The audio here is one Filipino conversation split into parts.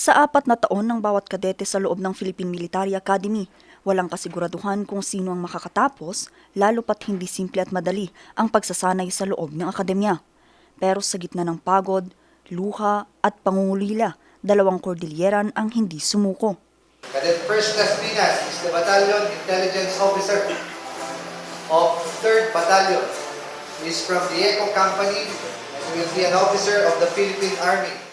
Sa apat na taon ng bawat kadete sa loob ng Philippine Military Academy, walang kasiguraduhan kung sino ang makakatapos, lalo pat hindi simple at madali ang pagsasanay sa loob ng akademya. Pero sa gitna ng pagod, luha at pangungulila, dalawang kordilyeran ang hindi sumuko. Cadet First Class Pinas is the Battalion Intelligence Officer of 3rd Battalion. He is from the ECO Company and will be an officer of the Philippine Army.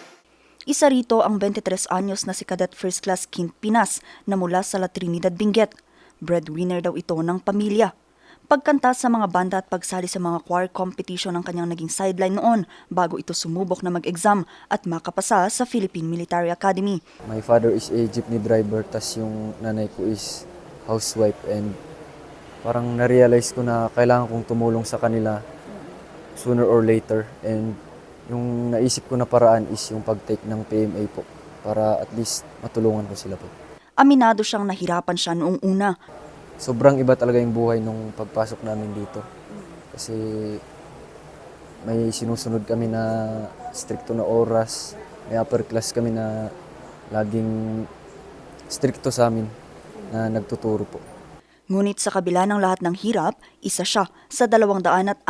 Isa rito ang 23 anyos na si Cadet First Class Kint Pinas na mula sa La Trinidad Benguet. Breadwinner daw ito ng pamilya. Pagkanta sa mga banda at pagsali sa mga choir competition ang kanyang naging sideline noon bago ito sumubok na mag-exam at makapasa sa Philippine Military Academy. My father is a jeepney driver, tas yung nanay ko is housewife and parang na-realize ko na kailangan kong tumulong sa kanila sooner or later and yung naisip ko na paraan is yung pag-take ng PMA po para at least matulungan ko sila po. Aminado siyang nahirapan siya noong una. Sobrang iba talaga yung buhay nung pagpasok namin dito. Kasi may sinusunod kami na stricto na oras, may upper class kami na laging stricto sa amin na nagtuturo po. Ngunit sa kabila ng lahat ng hirap, isa siya sa 266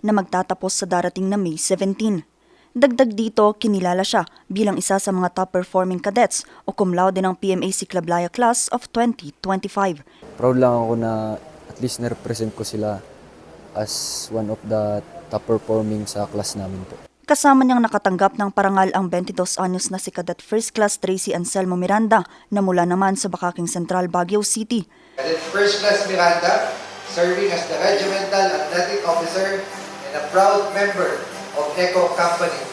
na magtatapos sa darating na May 17. Dagdag dito, kinilala siya bilang isa sa mga top-performing cadets o cum laude ng PMAC Clablaya Class of 2025. Proud lang ako na at least na-represent ko sila as one of the top performing sa class namin po. Kasama niyang nakatanggap ng parangal ang 22 anyos na si Cadet First Class Tracy Anselmo Miranda na mula naman sa Bakaking Central, Baguio City. Cadet First Class Miranda, serving as the Regimental Athletic Officer and a proud member of ECO Company.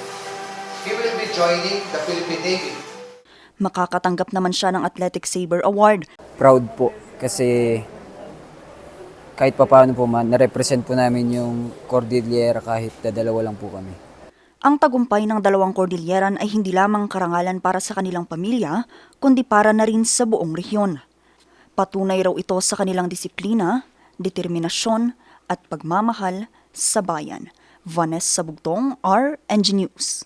He will be joining the Philippine Navy. Makakatanggap naman siya ng Athletic Saber Award proud po kasi kahit papaano po man, na-represent po namin yung Cordillera kahit dadalawa lang po kami. Ang tagumpay ng dalawang kordilyeran ay hindi lamang karangalan para sa kanilang pamilya, kundi para na rin sa buong rehiyon. Patunay raw ito sa kanilang disiplina, determinasyon at pagmamahal sa bayan. Vanessa Bugtong, RNG News.